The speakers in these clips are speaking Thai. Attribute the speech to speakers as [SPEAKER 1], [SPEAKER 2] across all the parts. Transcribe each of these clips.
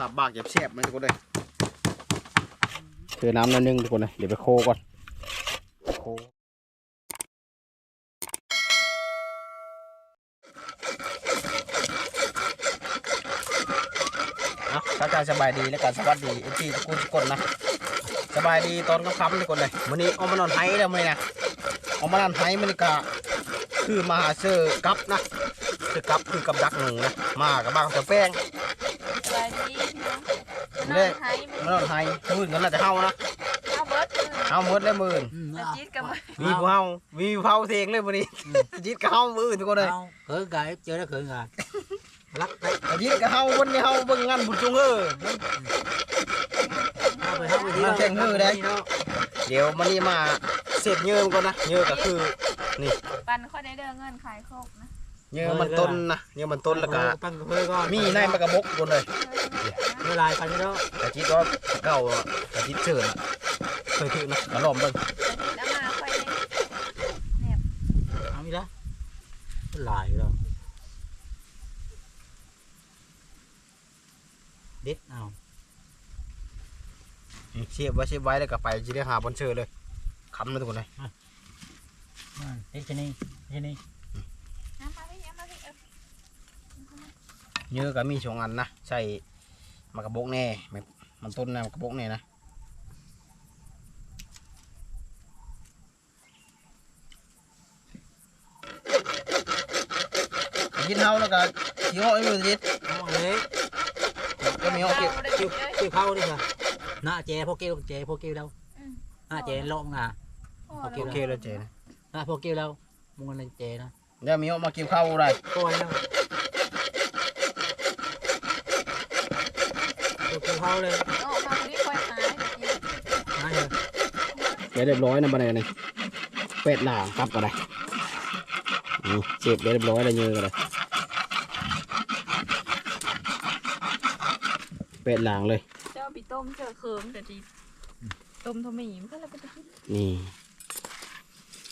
[SPEAKER 1] สับบากเก็บแซ่บมันทุกคนเลย
[SPEAKER 2] คือน้ำนิดนึงทุกคนเลยเดี๋ยวไปโคก่อนโค
[SPEAKER 1] เนาะถ้าจะสบายดีแล้วก็สวัสดีเอจีทุกคนทุกคนนะสบายดีตอนค่ำๆทุกคนเลยวันนี้เอามานอนไห้แล้วมื้อนี้นะเอามานอนไห้มันนี่ก็คือมาหาเสื้อกับนะเสื้อกับคือกับดักหนึ่งนะมากับบ้างกับแป้ง
[SPEAKER 3] สบายดีพี่น้อง
[SPEAKER 1] เด้
[SPEAKER 3] นอนไทยมัน
[SPEAKER 1] มานอนไห้มื่นกันน่าจะเฮานะ
[SPEAKER 3] เอาเบิร์ดมือ
[SPEAKER 1] เฮาหมดเลยมื่น
[SPEAKER 4] อืม
[SPEAKER 3] แต่
[SPEAKER 4] เอา
[SPEAKER 3] จี๊ดกับมือ
[SPEAKER 1] มีผู้เฮามีผู้เฮาเทงเลยวันนี้จิตกับเฮามื่นทุกคนเลย
[SPEAKER 4] เอาเขินกายเจอแล้วเขินกายรักไป
[SPEAKER 1] จิตกับเฮาวันนี้เฮาเบิ่งงานบุญจงเออ
[SPEAKER 4] เอาไปเอาไป
[SPEAKER 1] มันแข่งมือได้เดี๋ยวมันนี่มาเสร็จเยิมก่อนนะเยิมก็คือ
[SPEAKER 3] ปันค่อยได้เด้อเงินขายโคกนะ
[SPEAKER 1] เยิมมันต้นนะเยิมมันต้นแล้วก็
[SPEAKER 4] ปั้นกระเพยก่อน
[SPEAKER 1] มีในมากระบกคนเลย
[SPEAKER 4] เวลาไปแล้ว
[SPEAKER 1] แต่คิดว่าเก่าอะแต่คิดเชิญอะเคยถือนะกระหล่อมเบิ่ง
[SPEAKER 3] แล้วมาค่อยได้
[SPEAKER 4] เอาอีกแล้วหลายแล้วเด็ดเอา
[SPEAKER 1] เสียบไว้เสียบไว้แล้วก็ไปจะได้หาบอลเชิญเลยคำนะทุกคนเลย
[SPEAKER 4] เด็ดชนี่ชนี่
[SPEAKER 3] น้ำมาพี่น้ำมาพี่เออ
[SPEAKER 1] เยอะก็มีสองอันนะใส่มากระบกแน่มันมันต้นนะมากระบกแน่นะกินเฮาแล้วก็ยี่ห้อไอ้มือจิต
[SPEAKER 4] เอาเลย
[SPEAKER 1] ก็มีห้อเก็บ
[SPEAKER 3] เอาได้
[SPEAKER 4] เกี่ยว
[SPEAKER 3] เลย
[SPEAKER 4] เกี่ยวเข้าดิค่ะหน้าเจพวกเกี่ยวเจพวกเกี่ยวแล้วหน้าเจโลงอะ
[SPEAKER 3] โอ้
[SPEAKER 4] โอเค
[SPEAKER 1] โอเคแล้วเจนะ
[SPEAKER 4] หน้าพวกเกี่ยวแล้วมึงอะไรเจนะ
[SPEAKER 1] เดี๋ยวมีห้อมาเก็บข้าวอะไร
[SPEAKER 4] ก้อยแล้วพวก เกี่ยวเข้าเลย
[SPEAKER 3] ออกมาพี่คอยหายเดี๋ยว
[SPEAKER 4] เลย
[SPEAKER 2] เดี๋ยวเรียบร้อยนะบันไดนี่เป็ดหล่าครับกันเลยนี่เจ็บเรียบร้อยแล้วเยอะกันเลยเป็ดหลางเลย
[SPEAKER 3] เจ้าปีต้มเจอเคิมแต่จี๊ดต้มทำไมมันก็เลยเป็นจี๊ด
[SPEAKER 2] นี่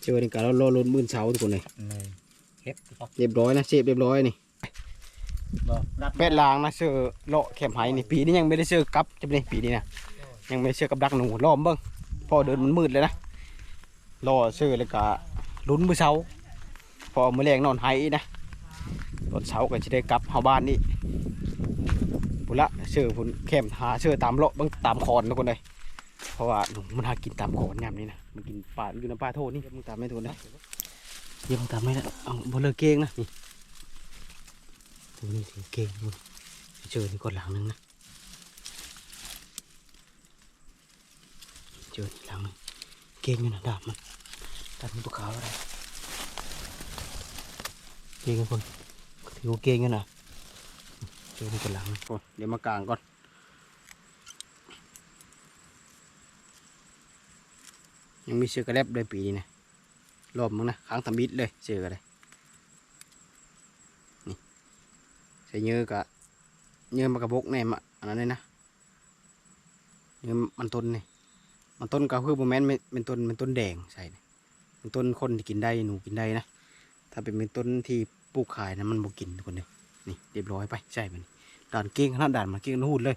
[SPEAKER 2] เจอในการเราโลลุ้นมื่นเช้าทุกคนเลย
[SPEAKER 4] เลยเฮ็ดครับ
[SPEAKER 2] เรียบร้อยนะเชฟเรียบร้อยนี่
[SPEAKER 4] รับ
[SPEAKER 2] เป็ดหลางนะเชื่อเลาะแคมไห้นี่ปีนี้ยังไม่ได้เชื่อกับจะเป็นปีนี้นะยังไม่ได้เชื่อกับดักหนูล้อมเบิ้งพอเดินมันมืดเลยนะรอเชื่อเลยกะลุ้นมือเช้า พอมือแรงนอนไห้นะตอนเช้าก็จะได้กลับเฮาบ้านนี่พุ่นละเชื่อพุ่นแคมหาเชื่อตามเลาะเบิ้งตามคอนทุกคนเลยเพราะว่าหนูมันหากินตามคอนยามนี้นะมันกินป่ามันอยู่ในป่าโทษนี่มึงตามไม่ทุกคนนะเดี๋ยวมึงตามไม่ได้เอาบนเลิกเก่งนะนี่ ตัวนี้ถึงเก่งบุญเจอนี่ก่อนหลังหนึงนะเจอดีหลังนึงเก่งอยู่นะดาบมันดาบมันตัวขาวอะไรเก่งกันคนถือว่าเก่งกันนะเจอนี่กันหลังก่อนเดี๋ยวมากลางก่อนยังมีเชือกกระเล็บด้วยปีนี้นะรอบมึงนะค้างทำบิดเลยเชือกอะไรนี่ ใส่เนื้อกะเนื้อมากระบกแน่มาอันนั้นเลยนะเนื้อมันต้นนี่มันต้นก็คือโมเมนต์เป็นต้นเป็นต้นแดงใส่เป็นต้นคนที่กินได้หนูกินได้นะถ้าเป็นเป็นต้นที่ปลูกขายนะมันบ่กินทุกคนเลยนี่เรียบร้อยไปใช่ไหมด่านเก่งขนาดด่านมาเก่งนู่นเลย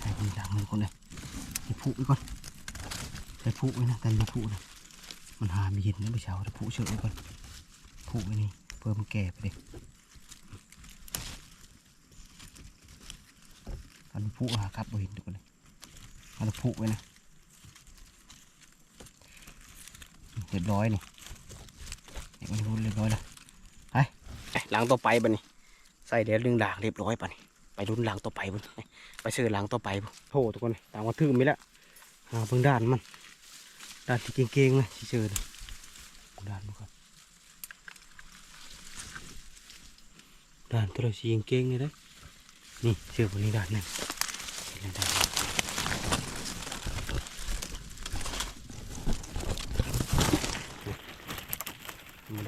[SPEAKER 2] ใช่คนอย่างเลยคนเลยให้ผูกไว้ก่อนใส่ผูกไว้นะกันไม่ ผูกนะมันหาไม่เห็นนะพี่เช้าแต่ผูเชือกก่อนผูกไว้นี่เพื่มแก่ไปเลยกันผูกหาครับเห็นทุกคนเลยกันผูไว้นะเรียบร้อยนี่เด็กมันพูดเรียบร้อยแล้วไปล้างต่อไปบ่นี่ใส่เดี๋ยวเรื่งด่างเรียบร้อยป่ะนี่ไปรุ่นหล้างต่อไปบ่ไปซื้อหลังต่อไปบ่โทษทุกคนต่างว่าทึ่มไปแล้วหาเบิ่งด้านมัน ด้านที่เก่งๆเลยที่เจอเลยด้านมันครับด้านตัวเราสีเก่งๆเลยเด้อนี่เจอบนนี้ด้านหนึงเห็นแล้วด้าน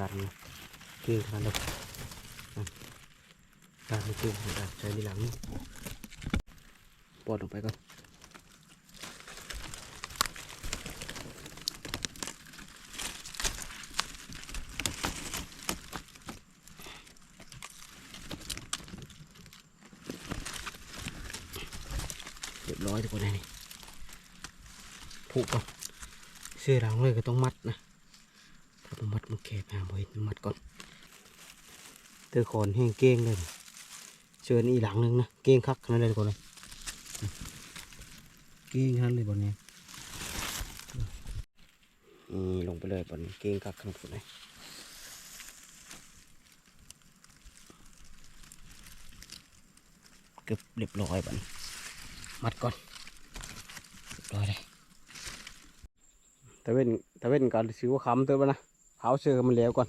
[SPEAKER 2] ด้านเก่งขนาดนั้นตามไม่ตึงนะครับใช้ในหลังนี่ปอดลงไปก่อนเรียบร้อยทุกคนเลยนี่ผูกก่อนเสื้อหลังเลยก็ต้องมัดนะถ้าผมมัดมันแคบหางบ่เห็นมัดก่อนเตอขอนแห้งเก้งเลยนี่เสื้อนี่หลังหนึงนะเก้งคักขนาดเลยทุกคนเลยเก้งขนเลยบนนี้นี่ลงไปเลยบนเก้งคักขนาดเลยเกือบเรียบร้อยบนมัดก่อนเรียบร้อยเลย ตะเว้นตะเว้นก็ซื้อว่าค้ำเติมนะเผาเสื้อมันแล้วก่อน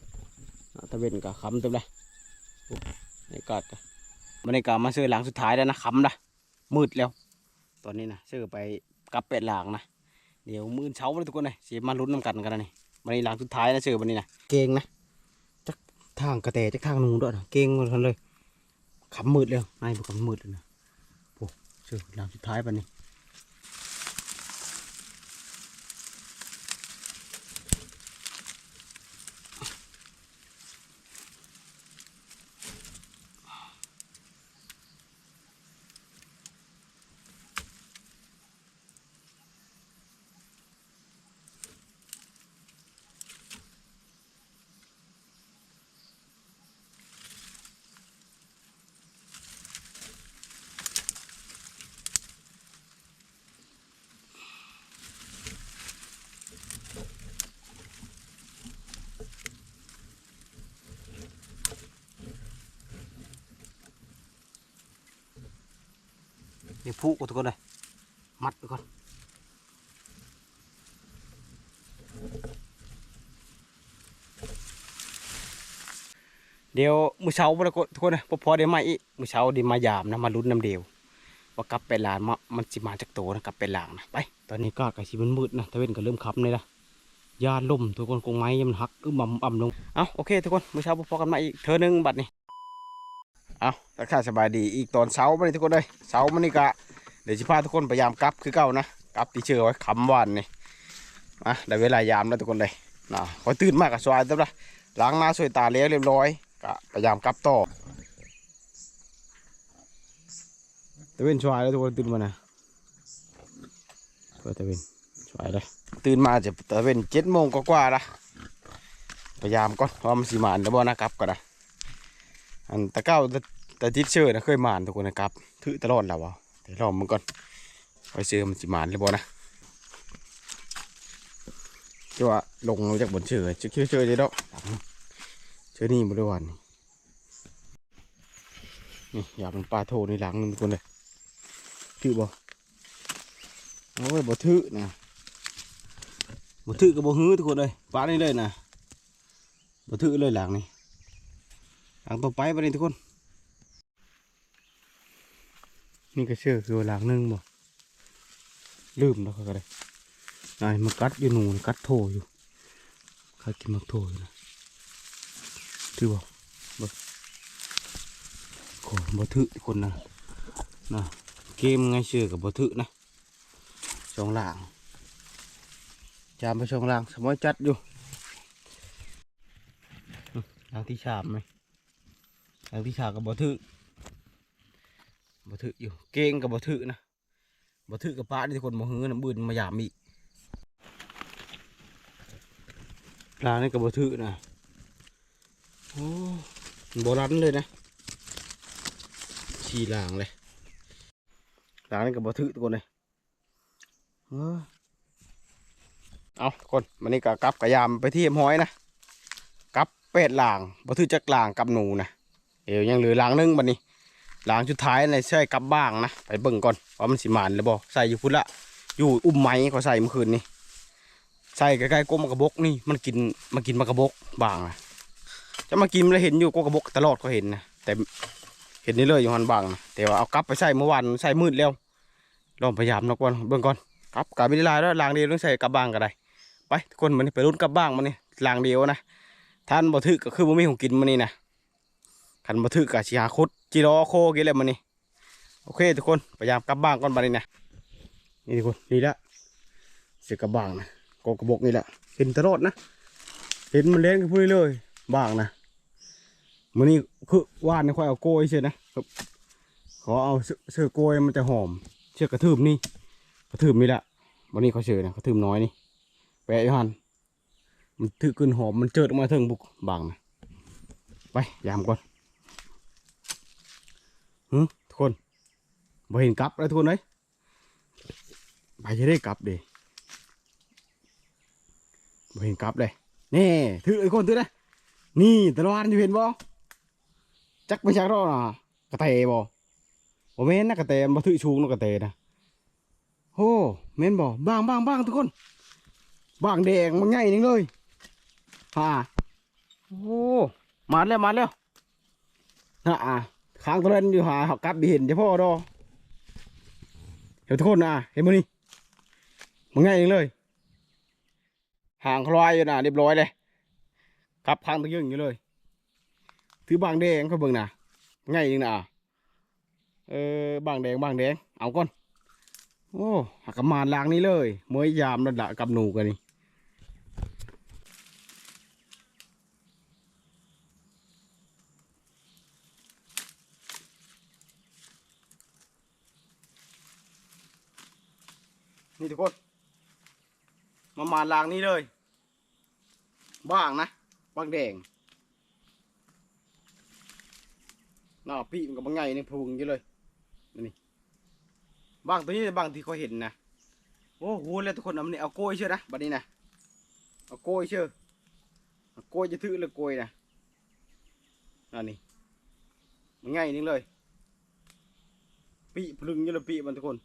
[SPEAKER 2] ตะเว้นก็ค้ำเติมเลยปุ๊บนี่ก็มันในกามาซื้อหลังสุดท้ายแล้วนะค้ำนะมืดแล้ว ตอนนี้นะซื้อไปกับเป็ดหลังนะเดี๋ยวมือเช้าเลยทุกคนเลยสีมาลุ้นน้ำกันกันนะนี่มันในหลังสุดท้ายนะซื้อวันนี้นะเก่งนะจักทางกระแตจักทางนูนด้วยนะเก่งหมดเลยขำมืดแล้วนายบอกขำมืดเลยนะโอ้ซื้อหลังสุดท้ายวันนี้ นี่ผูกก่อนทุกคนเลยมัดไปก่อนเดี๋ยวมือเช้าพวกเราทุกคนเลยพอเดี๋ยวมาอีกมือเช้าเดี๋ยวมายามนะมาลุ้นน้ำเดียวว่ากลับไปลานมามันสิมาจากโตนะกลับไปลางนะไป ตอนนี้ก็กระสีมันมืดนะตะเวนก็เริ่มคับเลยนะยาล่มทุกคนกงไม้ยังมันหักอึมอ่ำอ่ำลงเอาโอเค ทุกคนมือเช้าพอพอกันมาอีกเธอหนึ่งบัดนี้ เอาทักทายสบายดีอีกตอนเช้ามานี่ทุกคนเลยเช้ามานี่กะเดี๋ยวจะพาทุกคนพยายามกลับคือเก่านะกลับที่เชื่อไว้คำวันนี่มาได้เวลายามแล้วทุกคนเลยนะคอยตื่นมากกับสวายตัวละล้างหน้าสวยตาเลี้ยเรียบร้อยกะพยายามกลับต่อตะเวนสวายแล้วทุกคนตื่นมานะเพื่อตะเวนสวายเลยตื่นมาจะตะเวนเจ็ดโมงกว่าๆละพยายามก่อนว่ามันสีมานแล้วบ่นะครับก่อนนะ อันตะเก้าตะตะทิดเชื่อนะเคยหมานทุกคนนะครับถือตลอดแล้ววะเดี๋ยวลองมันก่อนไปเชื่อมันสิหมานหรือบ่นะจะว่าลงมาจากบนเชื่อเชื่อเชื่อเดี๋ยวเชื่อนี่บริวารนี่นี่อยาเป็นปลาโทในหลังนึงทุกคนเลยถือบ่โอ้ยบ่ถือนะบ่ถือกับบ่ฮื้อทุกคนเลยปลานี่เลยนะบ่ถือเลยหลังนี่ หลังต่อไปไปเลยทุกคน นี่ก็เชื่อคือหลังหนึงบ่ลืมแล้วก็เลยนายมากัดอยู่หนูกัดโถอยู่ข้ากินมักโถอยู่นะถือบ่บ่ขอบ่ถือทุกคนนะนะเกมไงเชื่อกับบ่ถือนะสองหลังจามไปสองหลังสมอยจัดอยู่หลังที่สามไหม ทางที่ชากับบ่ถือบ่ถืออยู่ เก่งกับบ่ถือนะบ่ถือกับป้าที่คนบ่ฮื้อนะบืนมาหยามอีกปลานี่กับบ่ถือนะโอ้โบราณเลยนะชีลางเลยลางนี่กับบ่ถือทุกคนเลยเอาทุกคนมันนี่กับกับกระยามไปที่เอ็มห้อยนะกับเป็ดลางบ่ถือจักลางกับหนูนะ เดี๋ยวยังเหลือหลังนึงบัดนี้หลังสุดท้ายในใช่กลับบ้างนะไปเบิ่งก่อนว่ามันสิมานหรือบ่ใส่อยู่พุ่นละอยู่อุ้มไม้เขาใส่เมื่อคืนนี้ใส่ใกล้ๆก้มกระบกนี่มันกินมากินมากระบกบางนะจะมากินแล้วเห็นอยู่ก้มกระบกตลอดก็เห็นนะแต่เห็นนี่เลยอยู่หันบางนะแต่ว่าเอากลับไปใส่เมื่อวานใส่มืดแล้วลองพยายามนะก่อนเบิ่งก่อนกลับกลับไม่ได้ลายแล้วลางเดียวต้องใส่กลับบ้างก็ได้ไปทุกคนมันไปรุ่นกลับบ้างมันนี่ลางเดียวนะท่านบ่ถึกก็คือบ่มีของกินมันนี่นะ คันบ่ถือกะสิหาคุดจิร่โคกี่เลยมันนี่โอเคทุกคนพยายามกลับบ้านก่อนบัดนี้นะนี่ทุกคนนี่ละเสือกระบางนะกกระบอกนี่แหละเห็นตลอดนะเห็นมันเล่นกับพูดเลย บางนะมันนี่คือว่านนี่ค่อยเอาโกยเชียนะครับขอเอาเสือเสือโกยมันจะหอม เชือกกระทืบนี่กระทืบนี่แหละวันนี้เขาเชื่อนะกระทืบน้อยนี่แปะยหันมันถือขึ้นหอมมันเจิดออกมาเทิงบุกบางนะไปยามก่อน ทุกคนบ่เห็นกลับแล้วทุกคนเลยไปจะได้กลับเด้บ่เห็นกลับเลยนี่ถือไอ้คนถือนะนี่ตะลอดอยู่เห็นบ่จักไม่ชักรอนะกระเตบ่ผมเห็นนะกระเตบ่ถือชูงนะกระเตนะโอ้เม่นบ่บางบางบางทุกคนบางแดงมันใหญ่นึงเลยฮ่าโอ้มาแล้วมาแล้วน่ะอะ ค้างตัวเล่นอยู่หาหักกลับไปเห็นเฉพาะดอเดี๋ยวทุกคนนะเห็นมั้ยนี่มันง่ายนึงเลย ห่างคลอยอยู่นะเรียบร้อยเลยกับค้างตัวยึงอยู่เลย ถือบางแดงเขาเบิ่งนะง่ายนึงนะเออบางแดงบางแดงเอาก่อนโอ้หักกระมานลางนี้เลยเมวยยามระดับกับหนูกันนี่ นี่ทุกคน มามาลางนี้เลย บ้างนะบางแดงหน้าปีมันกับบางไงนี่พุงอยู่เลยนี่บางตัวนี้บางที่เขาเห็นนะโอ้โหแล้วทุกคนเอามันนี่เอาโกยเชื่อนะบัดนี้นะเอาโกยเชื่อเอาโกยจะถือเลยโกยนะนั่นนี่มันง่ายนึงเลยปีพลึงอยู่เลยปีมันทุกคน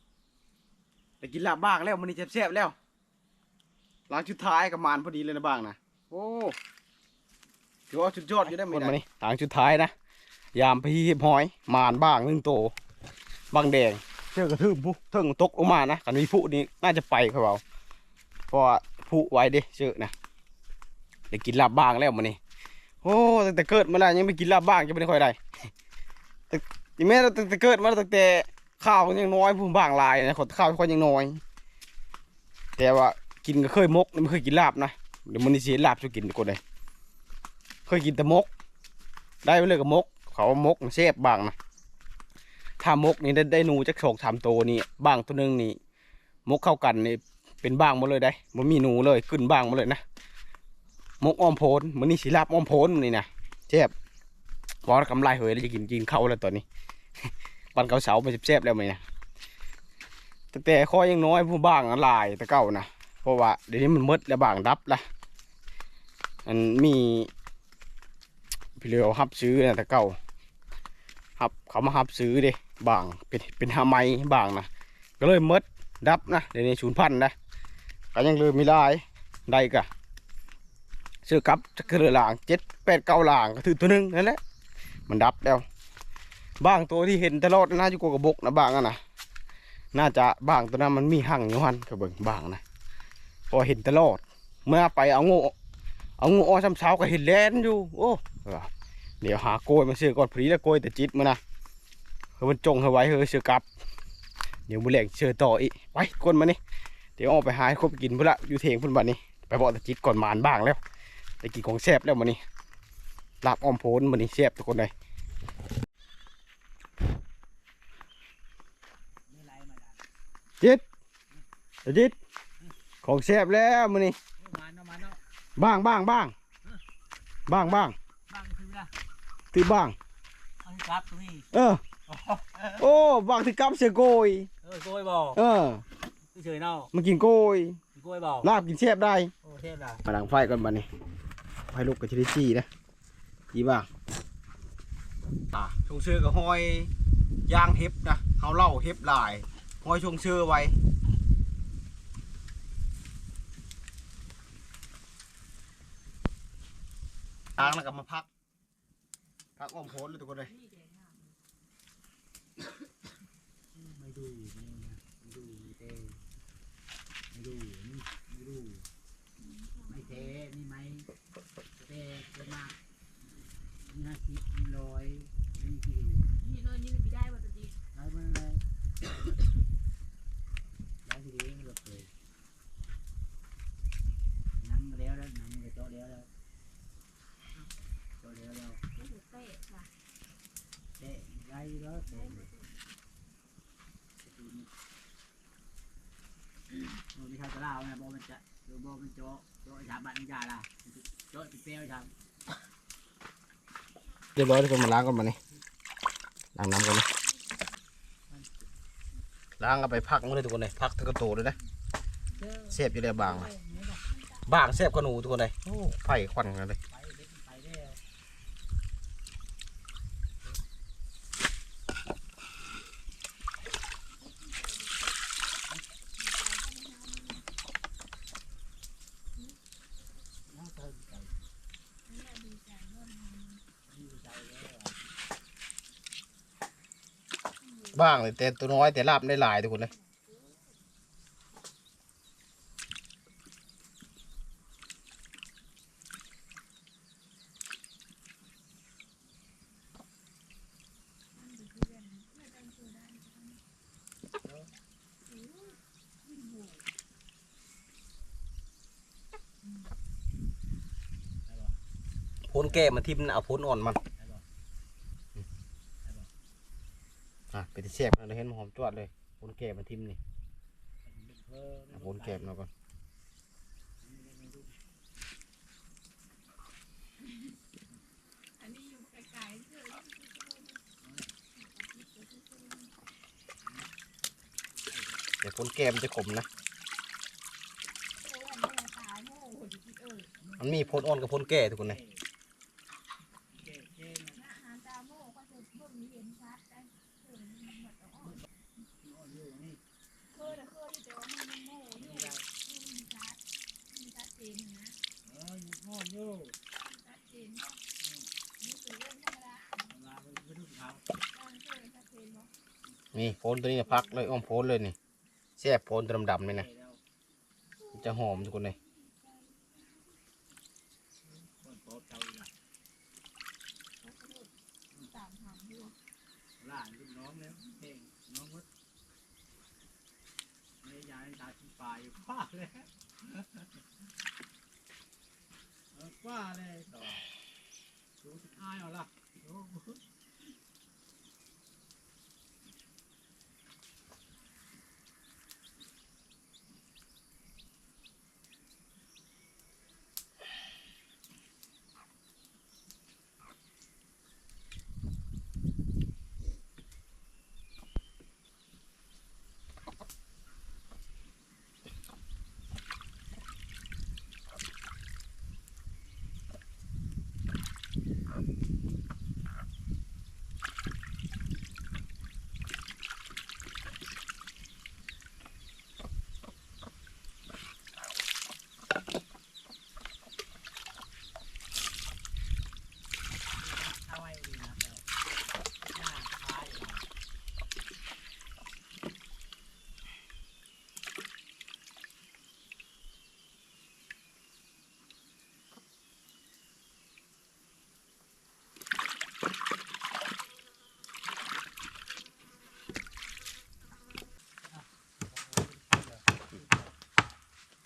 [SPEAKER 2] แต่กินลาบบ้างแล้วมันนี่แซ่บๆแล้วหลังชุดท้ายกับมานพอดีเลยนะบ้างนะโอ้ถือว่าชุดยอดอยู่ได้ไหมนะนี่หลังชุดท้ายนะยามพี่หอยมานบ้างหนึ่งโตบางแดงเชือกกระทืบผู้เทิงตกลงมานะกันมีผู้นี้น่าจะไปเขาเราเพราะว่าผู้ไว้เด้เชือกนะได้กินลาบบ้างแล้วมันนี่โอ้ตั้งแต่เกิดมาแล้วยังไม่กินลาบบ้างจะไม่ได้ค่อยได้แต่ยังไม่ตั้งแต่เกิดมาตั้งแต่ ข้าวยังน้อยผู้บ้างลายนะขอข้าวค่อยยังน้อย แต่ว่ากินก็เคยมกไม่เคยกินลาบนะเดี๋ยวมันนี่เสียลาบจะกินกคนเลยเคยกินแต่มก ได้ไปเลยกับมก เขาว่ามกมันแซ่บบางนะถ้ามกนี่ได้ได้หนูจักโฉกสามตัวนี่บ้างตัวหนึงนี่มกเข้ากันนี่เป็นบ้างหมดเลยได้มันมีหนูเลยขึ้นบ้างหมดเลยนะมกอ้อมโพนมันนี่สีลาบอ้อมโพนนี่นะเจ็บพอกำไรเหยแล้วจะกินกินเข้าแล้วตัวนี้ ปันเกาเสาไปเจ็บๆแล้วมั้ยนะแต่แต่ข้อยังน้อยผู้บ้างอะลายแต่เก่านะเพราะว่าเดี๋ยวนี้มันหมดแล้วบางดับละมันมีพี่เรือฮับซื้อนะแต่เก่าหับเขามาหับซื้อเด้บางเป็นเป็นหาไม้บางนะก็เลยหมดดับนะเดี๋ยวนี้ศูนย์พันนะก็ยังเลยม่ได้ได้กะซื้อกับจะคือหลางเจ็ดแปดเก้าหลางก็ถือตัวหนึงนั่นแหละมันดับแล้ว บางตัวที่เห็นตลอดน่าจะกลัวกระบกนะบางอะนะน่าจะบางตัวนั้นมันมีหั่งอยู่หันก็เบิงบางนะพอเห็นตลอด เมื่อไปเอางูเอางูอ้อช้ำเช้าก็เห็นแลนอยู่ โอ้เดี๋ยวหาโกยมาเสือก่อนพอดีแล้วโกยแต่จิตมานะเฮ้ยมันจงเอาไว้เฮ้ยเสือกลับ เดี๋ยวมือแหลกเสือต่ออีกไปก้นมานี่เดี๋ยวออกไปหาให้ครบกินพุ่นละอยู่เทงพุ่นบัดนี้ไปบอกแต่จิตก่อนมานบ้างแล้วไปกินของแซ่บแล้วมานี่ลาบอ้อมโพนมานี่แซ่บทุกคนเลย จิตเดี๋ยวจิตของแซ่บแล้วมานี่
[SPEAKER 4] มาเนาะมาเนาะ
[SPEAKER 2] บ้างบ้างบ้างบ้างบ้าง
[SPEAKER 4] บ้างคือละ
[SPEAKER 2] ถือบ้าง
[SPEAKER 4] เอาให้กลับตรงนี้
[SPEAKER 2] เออโอ้บางที่กำเสียโกย
[SPEAKER 4] เออโกยบ่
[SPEAKER 2] เออ
[SPEAKER 4] เฉยๆเนาะ
[SPEAKER 2] มากินโกย
[SPEAKER 4] โกยบ่
[SPEAKER 2] ลาบกินเชฟได้
[SPEAKER 4] โอ้เทพล่ะ
[SPEAKER 2] มาดังไฟก่อนบันนี้ไฟลุกกับชิลิจี้นะจีบ้างอะชงเชือกับหอยย่างเห็บนะเขาเล่าเห็บลาย หอยชงเชื่อไว้ทางแล้วก็มาพักพักอ้อมโพนเลยทุกคนเลย
[SPEAKER 4] ไม่ดูไม่นะไม่ดูไม่เต้ไม่ดูนี่ไม่ดูไม่เต้นี่ไม่เต้เกินมานี่ห้าสิบนี่ร้อยนี่กี่ โอ้มีชาวตะลาวนะบอกมันจะดูบอกมันโจะโจ๊ะชาวบ้านมันยาล่ะโจ๊ะเปรี้ยวชาว
[SPEAKER 5] เรียบร้อยทุกคนมาล้างก่อนมานี่ล้างน้ำก่อนนะ
[SPEAKER 2] ล้างเอาไปพักมันเลยทุกคนเลยพักทั้งกระโตเลยนะเสียบอยู่เลยบางนะบางเสียบกระหนูทุกคนเลยโอ้ไฟควันกันเลย
[SPEAKER 4] ไปเด็ดไปเด้อ
[SPEAKER 2] บ้างแต่ตัวน้อยแต่ลาบได้หลายทุกคนเลยพ้นแก้มันทิ่มเอาพ้นอ่อนมัน จะแสบเราเห็นหอมจวดเลยผลแกบมาทิมนี่ผลแกบเราก่อน
[SPEAKER 3] เดี๋
[SPEAKER 2] ยวคนแกมจะขมนะ
[SPEAKER 3] มั
[SPEAKER 2] นมีพนอ่อนกับพนแก่ทุกคนเลย
[SPEAKER 3] นะหาตาโม่ก็จะเบิ่งเห็นชัดได้เออมันหมดแล้วเคยแต่เคยแต่ว่ามันโม่อยู่มันชัดมันชัดเจนนะ
[SPEAKER 4] เอออยู่งอนอยู่
[SPEAKER 3] ชัดเจนเนาะนี่คือเรื่องธรรมดา
[SPEAKER 4] มาไปดูเขา
[SPEAKER 3] การเคยชัดเจนเนาะ
[SPEAKER 2] นี่พ้นตัวนี้พักเลยอ้อมโพนเลยนี่เสียบพ้นดำๆนี่นะจะหอมทุกคนเลย
[SPEAKER 4] ละ
[SPEAKER 3] ตางอยู่
[SPEAKER 4] หลานน้องแล้วเพ่งน้องวัดไม่ยายตาชิ้นปลายอยู่คว้าเลยเออคว้าเลยต่อดูสุดท้ายเอาละโอ้ เอาไว้ดีนะแต่หน้าคล้ายเรา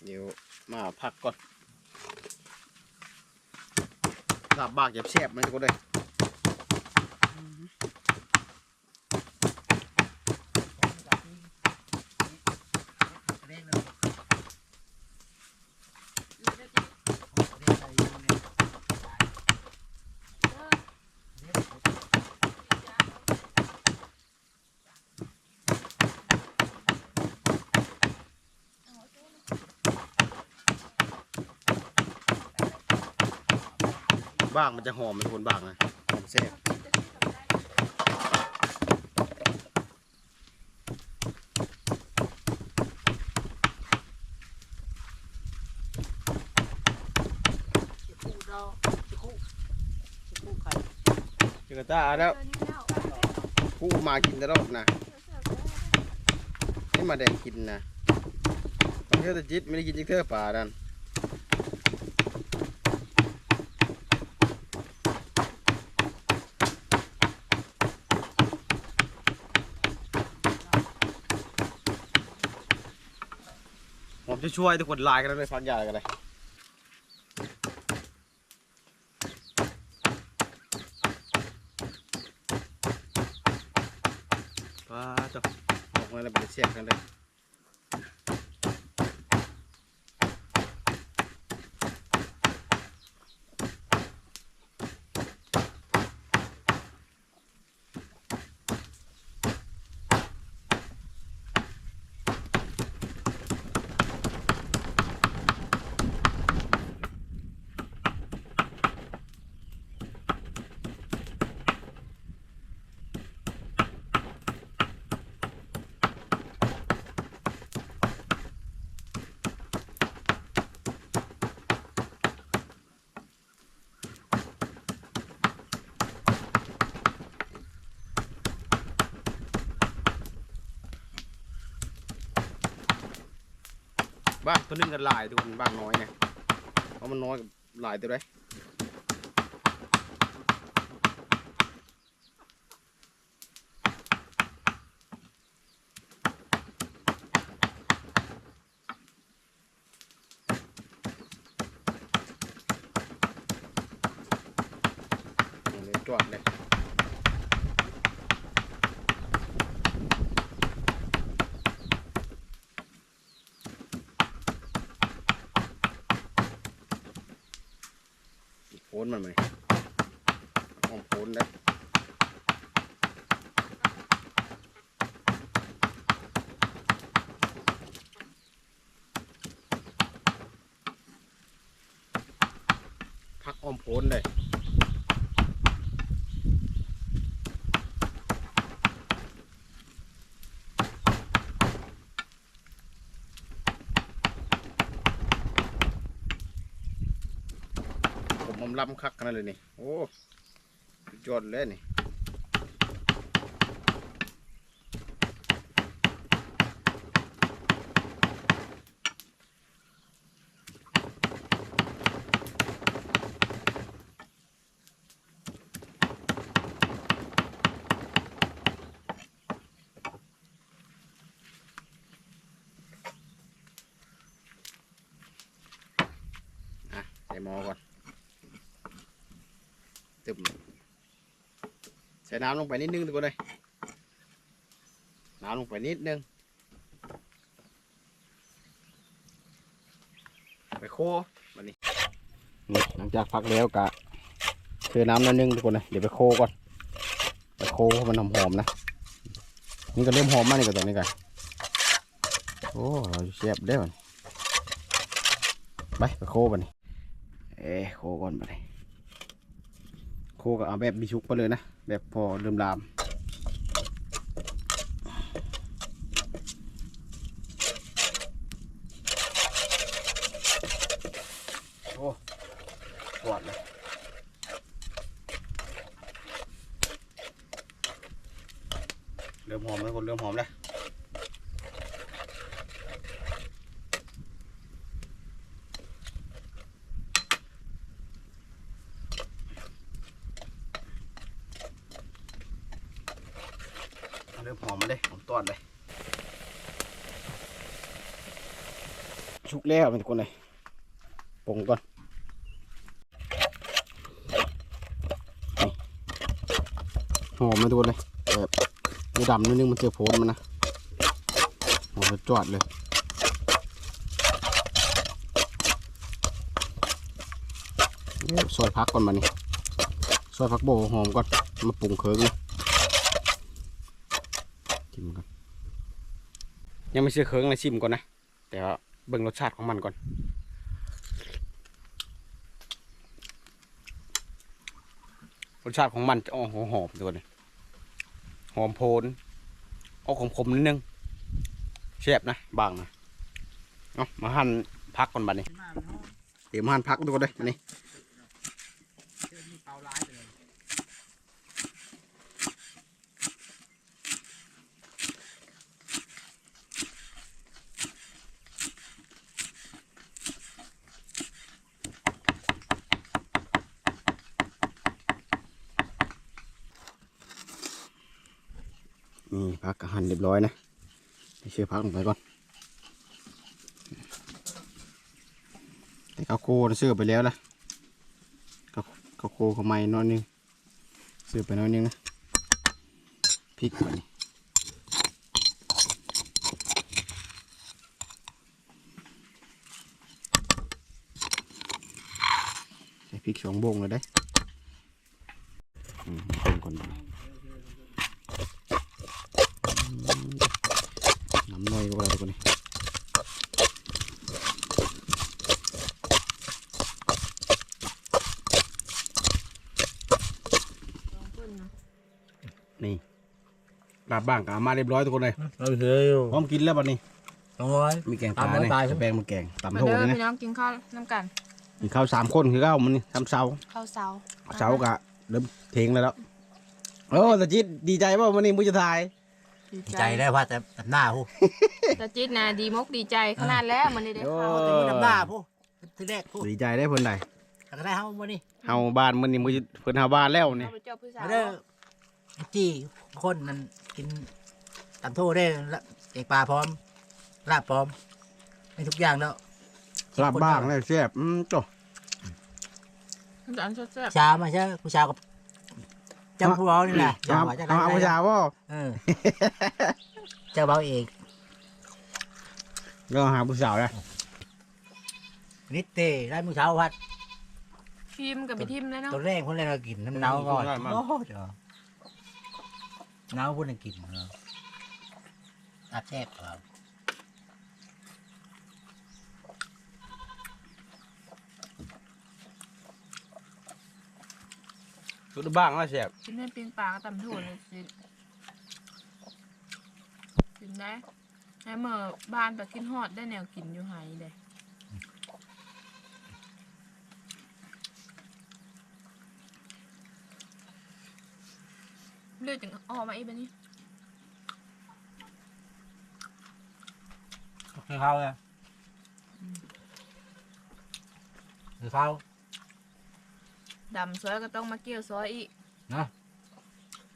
[SPEAKER 2] เดี๋ยว ผักก่อนลาบบ้ากแซ่บๆมันก็ได้เลย
[SPEAKER 4] เร่งเลย
[SPEAKER 3] อยู่ได้จิ
[SPEAKER 4] เร่งเลยอยู่เนี่ย
[SPEAKER 3] เออ
[SPEAKER 4] เร่ง
[SPEAKER 2] บ้างมันจะหอมมันทุกคนบ้างนะหอมเสียบ
[SPEAKER 4] เราคู่คู่ใคร
[SPEAKER 2] เจอกระต้าแล้วผู้มากินตลอดนะให้มาแดงกินนะเที่ยวแตะจิตไม่ได้กินจิกเทอป่าดัน ผมจะช่วยทุกคนไลน์กันเลยฟังยากันเลย ว้าจ้ะออกมาแล้วเป็นเสียบกันเลย บ้างตัวนึงกันหลายตันบ้างน้อยเนี่ยเพราะมันน้อยกับหลายตัวเลยนี่เลยจวดเลย โพ นมันไหมห้องโพนได้พักอ้อมโผล่เลย มอมล้ำคักขนาดเลยนี่ โอ้ยอดเลยนี่ อะใส่หม้อก่อนตึมใส่ น้ำลงไปนิดนึงทุกคนเลยน้ำลงไปนิดนึง ไปโคมันนี่นี่หลังจากพักแล้วกะเทน้ำนิดนึงทุกคนเลยเดี๋ยวไปโคก่อน ไปโค้มันหอมๆนะ นี่ก็เริ่มหอมมากนี่ก็ตอนนี้กันโอ้เราเสียบได้มันไปไปโคมันนี่เอ้โคก่อนไปเลย ก็เอาแบบมีชุกไปเลยนะ แบบพอเริ่มลามโอ้ปวดเลยเริ่มหอมแล้วคนเริ่มหอมแล้ว เริ่มหอมมาเลยหอมต้อนเลย ชุก แล้วเป็นคนเลยปงก่อนหอมมาทุกคนเลยแบบมีดำนิดนึงมันเจอโพนมันนะหอมจวดเลยซอยพักก่อนมานี่ซอยพักโบหอมก่อนมาปรุงเคิร์งนะชิมก่อนยังไม่เชื่อเคิงเลยชิมก่อนนะแต่ว่า เบิ่งรสชาติของมันก่อน รสชาติของมันจะออกหอมตัวนี้หอมโพนออกขมๆนิดนึงแซ่บนะบางนะเอามาหั่นพักก่อนบัดนี้เดี๋ยวมาหั่นพักดูก่อนเลยอันนี้ นี่พักหั่นเรียบร้อยนะเชื่อพักลงไปก่อนแต่ข้าโคเชื่อไปแล้วนะข้าโคเขาไม่นอนนึงเชื่อไปนอนนึงนะพริกก่อนพริกสองบงเลยได้ บบ้างกเอามาเรียบร้อยทุกคนเลย
[SPEAKER 4] เราเคยอยู่
[SPEAKER 2] พร้อมกินแล้วบัดนี้
[SPEAKER 4] สองร้อย
[SPEAKER 2] มีแกงปลา
[SPEAKER 4] ตำน้ำ
[SPEAKER 2] เนี่ย
[SPEAKER 4] ตาล
[SPEAKER 2] จะแปลงมาแกง
[SPEAKER 3] มา
[SPEAKER 2] ตำโถ
[SPEAKER 3] เด้อ
[SPEAKER 2] เลยนะ
[SPEAKER 3] พี่น้องกินข้าวน้ำกัน
[SPEAKER 2] กินข้าวสามคนคือข้าวมันนี่ทำเสา
[SPEAKER 3] ข้าวเสา
[SPEAKER 2] เสากะเริ่มเทงเลยแล้วโอ้ตาจิตดีใจป่ะวันนี้มุ้จะทาย
[SPEAKER 3] ดี
[SPEAKER 4] ใจได้ว่าแต่หน้าผู้
[SPEAKER 3] แต่จิตนะดีมกดีใจขนาดแล้วมันนี่ได้
[SPEAKER 2] โอ้
[SPEAKER 3] ข้าว
[SPEAKER 4] แต่ว่าหน้าผู้ที่แรกผู้
[SPEAKER 2] ดีใจได้เพิ่นใด
[SPEAKER 4] แต่ก็ได้เฮาวันนี้
[SPEAKER 2] เฮาบ้านมันนี่มุ้เพิ่นเฮาบ้านแล้วนี่
[SPEAKER 3] ข้าวเจ้าผู้สาว
[SPEAKER 4] มาเด้อจี้คนนั้น กินตำโทษได้ละเอกปลาพร้อมลาบพร้อมให้ทุกอย่างแล้ว
[SPEAKER 2] ลาบบ้างแล้วแซ่บอืมจ้ะ
[SPEAKER 3] มันจะอันแซ่บ
[SPEAKER 4] ชามาใช่ผู้ชาวกับเจ้าผู้เบานี่แหละ
[SPEAKER 2] เอา
[SPEAKER 4] ว่าจะ
[SPEAKER 2] เอาเอา
[SPEAKER 4] ได้
[SPEAKER 2] ผู้ชายว่า
[SPEAKER 4] เออเจ้าเบาเอง
[SPEAKER 2] ก็หาผู้สาวเลย
[SPEAKER 4] นิดเต้ได้มือเช้าวัด
[SPEAKER 3] ๆทิมกับไปทิมเลยเนาะ
[SPEAKER 4] ตัวแรกคนแรกเรากินน้ำเนาก่อนโอ้เดี๋ยวเนาพูดให้กินเนาะอาแซ่บครับ
[SPEAKER 2] สุดบ้างแล้วแซ่บ
[SPEAKER 3] กินเป็นปิงปลากระตำถั่วเลยจิตกินได้ให้เมื่อบ้านไปกินฮอดได้แนวกินอยู่ไหเด้เลือ ดจังออกมาอีกแบบนี้
[SPEAKER 4] คือเขาเลยคือเขา
[SPEAKER 3] ดำซอยก็ต้องมาเกี่ยวซอยอีก
[SPEAKER 4] นะ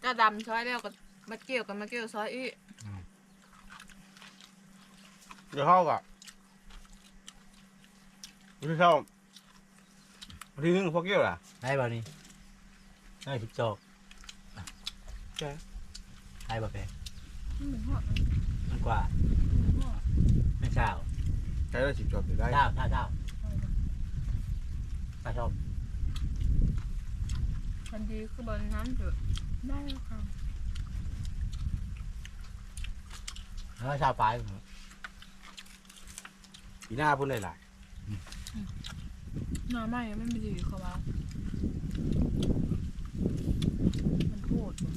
[SPEAKER 3] ก็ดำซอยแล้วก็มาเกี่ยวกันมาเกี่ยวซอยอีก
[SPEAKER 2] เดี๋ยวเข้าก่ อนพี่เข้าทีนึงพวกเกี่ยวล่ะ
[SPEAKER 4] ได้ป่ะนี่ได้สิบจอกได้ป่ะแพมันกว่าไม่เช้า
[SPEAKER 2] ใช้ได้สิบจบได้
[SPEAKER 4] เช้าเช้าเช้าปลาชอบ
[SPEAKER 3] ทันทีคือบนน้ำจุดได้แล้วค่ะ
[SPEAKER 4] แล้วเช้าปลาย
[SPEAKER 2] ปีหน้าพุ่นเลยล่ะ
[SPEAKER 3] หน้าไม่ไม่มีดีเขาว่ามันโหดว่ะ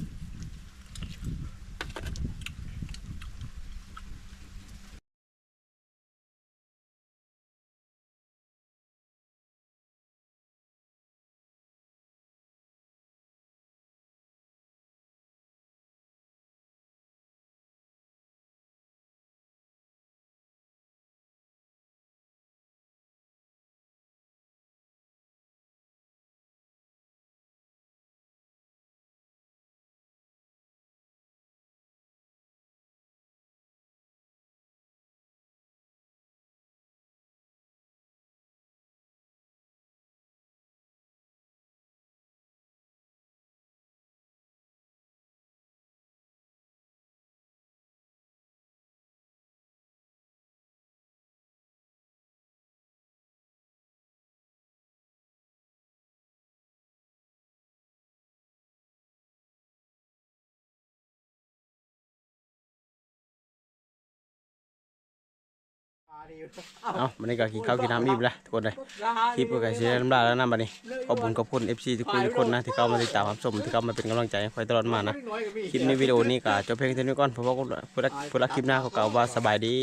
[SPEAKER 2] เอ้ามันนี่ก็กินข้าวกินน้ำอิ่มแล้วทุกคนเลยคลิปก็ใกล้เสียน้ำลายแล้วนะบัดนี้ขอบคุณขอบคุณ FC ทุกคนทุกคนนะที่เข้ามาติดตามรับชมที่เข้ามาเป็นกำลังใจให้คอยตลอดมานะคลิปในวิดีโอนี้ก็จบเพียงเท่านี้ก่อนเพราะว่าผู้รักผู้รักคลิปหน้าเขากล่าวว่าสบายดี